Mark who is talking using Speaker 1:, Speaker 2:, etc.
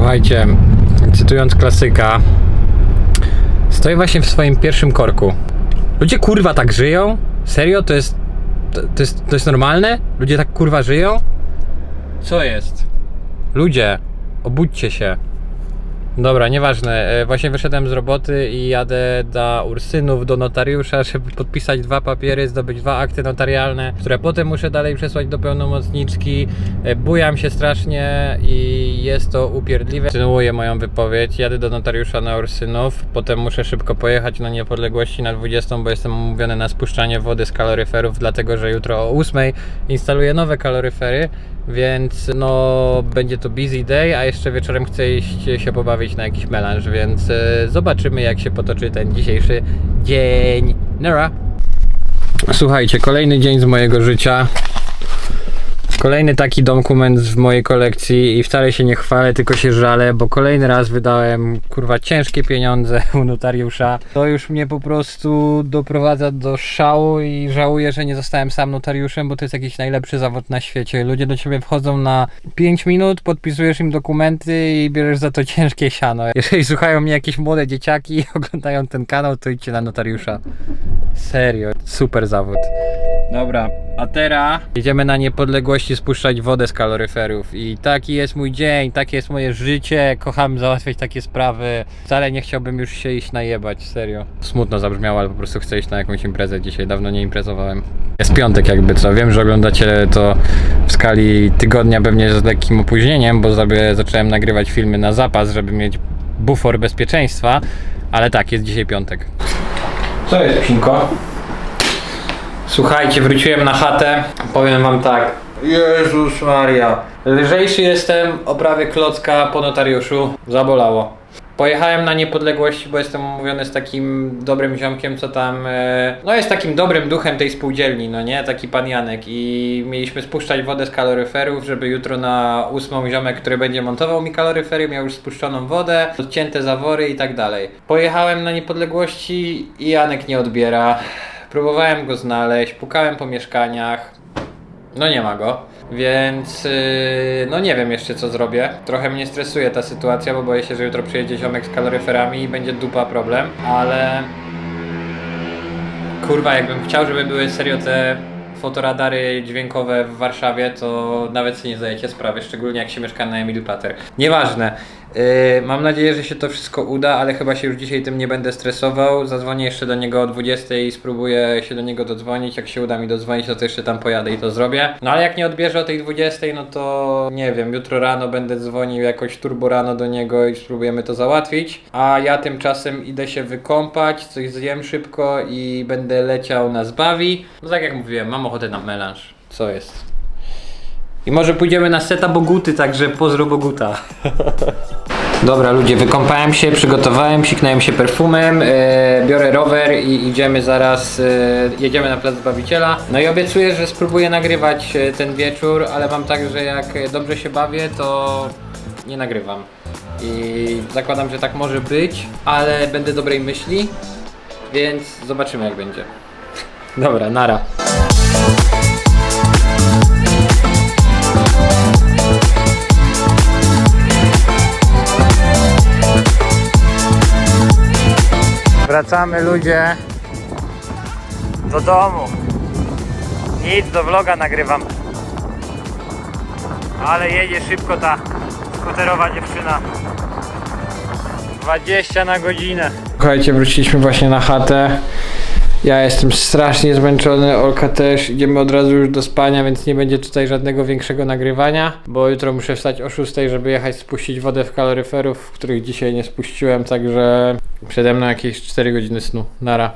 Speaker 1: Słuchajcie, cytując klasyka, stoję właśnie w swoim pierwszym korku. Ludzie kurwa tak żyją? Serio? To jest. To, to jest, to jest normalne? Ludzie tak kurwa żyją? Co jest? Ludzie, obudźcie się. Dobra, nieważne. E, Właśnie wyszedłem z roboty i jadę do Ursynów, do notariusza, żeby podpisać dwa papiery, zdobyć dwa akty notarialne, które potem muszę dalej przesłać do pełnomocniczki. E, Bujam się strasznie i jest to upierdliwe. Kontynuuję moją wypowiedź. Jadę do notariusza na Ursynów, potem muszę szybko pojechać na niepodległości na 20, bo jestem umówiony na spuszczanie wody z kaloryferów, dlatego że jutro o 8 instaluję nowe kaloryfery. Więc no będzie to busy day, a jeszcze wieczorem chcę iść się pobawić na jakiś melanż, więc e, zobaczymy jak się potoczy ten dzisiejszy dzień. Nara. Słuchajcie, kolejny dzień z mojego życia. Kolejny taki dokument w mojej kolekcji i wcale się nie chwalę, tylko się żalę, bo kolejny raz wydałem kurwa ciężkie pieniądze u notariusza. To już mnie po prostu doprowadza do szału i żałuję, że nie zostałem sam notariuszem, bo to jest jakiś najlepszy zawód na świecie. Ludzie do ciebie wchodzą na 5 minut, podpisujesz im dokumenty i bierzesz za to ciężkie siano. Jeżeli słuchają mnie jakieś młode dzieciaki i oglądają ten kanał, to idźcie na notariusza. Serio, super zawód. Dobra, a teraz jedziemy na niepodległości spuszczać wodę z kaloryferów i taki jest mój dzień, takie jest moje życie, kocham załatwiać takie sprawy. Wcale nie chciałbym już się iść najebać, serio. Smutno zabrzmiało, ale po prostu chcę iść na jakąś imprezę dzisiaj, dawno nie imprezowałem. Jest piątek jakby co, wiem, że oglądacie to w skali tygodnia pewnie z lekkim opóźnieniem, bo sobie zacząłem nagrywać filmy na zapas, żeby mieć bufor bezpieczeństwa, ale tak, jest dzisiaj piątek. Co jest, Psinko? Słuchajcie, wróciłem na chatę. Powiem wam tak. Jezus Maria. Lżejszy jestem o prawie klocka po notariuszu. Zabolało. Pojechałem na niepodległości, bo jestem umówiony z takim dobrym ziomkiem, co tam. E, no jest takim dobrym duchem tej spółdzielni, no nie? Taki pan Janek. I mieliśmy spuszczać wodę z kaloryferów, żeby jutro na ósmą ziomek, który będzie montował mi kaloryfery, miał już spuszczoną wodę, odcięte zawory i tak dalej. Pojechałem na niepodległości i Janek nie odbiera. Próbowałem go znaleźć, pukałem po mieszkaniach. No nie ma go. Więc yy, no nie wiem jeszcze co zrobię. Trochę mnie stresuje ta sytuacja, bo boję się, że jutro przyjedzie ziomek z kaloryferami i będzie dupa problem, ale kurwa jakbym chciał, żeby były serio te fotoradary dźwiękowe w Warszawie, to nawet sobie nie zdajecie sprawy, szczególnie jak się mieszka na Emil Pater. Nieważne. Yy, mam nadzieję, że się to wszystko uda, ale chyba się już dzisiaj tym nie będę stresował. Zadzwonię jeszcze do niego o 20 i spróbuję się do niego dodzwonić. Jak się uda mi dodzwonić, to, to jeszcze tam pojadę i to zrobię. No ale jak nie odbierze o tej 20, no to nie wiem, jutro rano będę dzwonił jakoś turbo rano do niego i spróbujemy to załatwić. A ja tymczasem idę się wykąpać, coś zjem szybko i będę leciał na zbawi. No tak jak mówiłem, mam ochotę na melanż. Co jest? I może pójdziemy na seta Boguty, także pozdro Boguta. Dobra ludzie, wykąpałem się, przygotowałem, psiknąłem się perfumem, e, biorę rower i idziemy zaraz, e, jedziemy na plac Zbawiciela. No i obiecuję, że spróbuję nagrywać e, ten wieczór, ale mam tak, że jak dobrze się bawię, to nie nagrywam. I zakładam, że tak może być, ale będę dobrej myśli, więc zobaczymy jak będzie. Dobra, nara. Wracamy ludzie do domu. Nic, do vloga nagrywam. Ale jedzie szybko ta skuterowa dziewczyna. 20 na godzinę. Słuchajcie, wróciliśmy właśnie na chatę. Ja jestem strasznie zmęczony, Olka też. Idziemy od razu już do spania, więc nie będzie tutaj żadnego większego nagrywania, bo jutro muszę wstać o 6, żeby jechać spuścić wodę w kaloryferów, których dzisiaj nie spuściłem, także przede mną jakieś 4 godziny snu. Nara.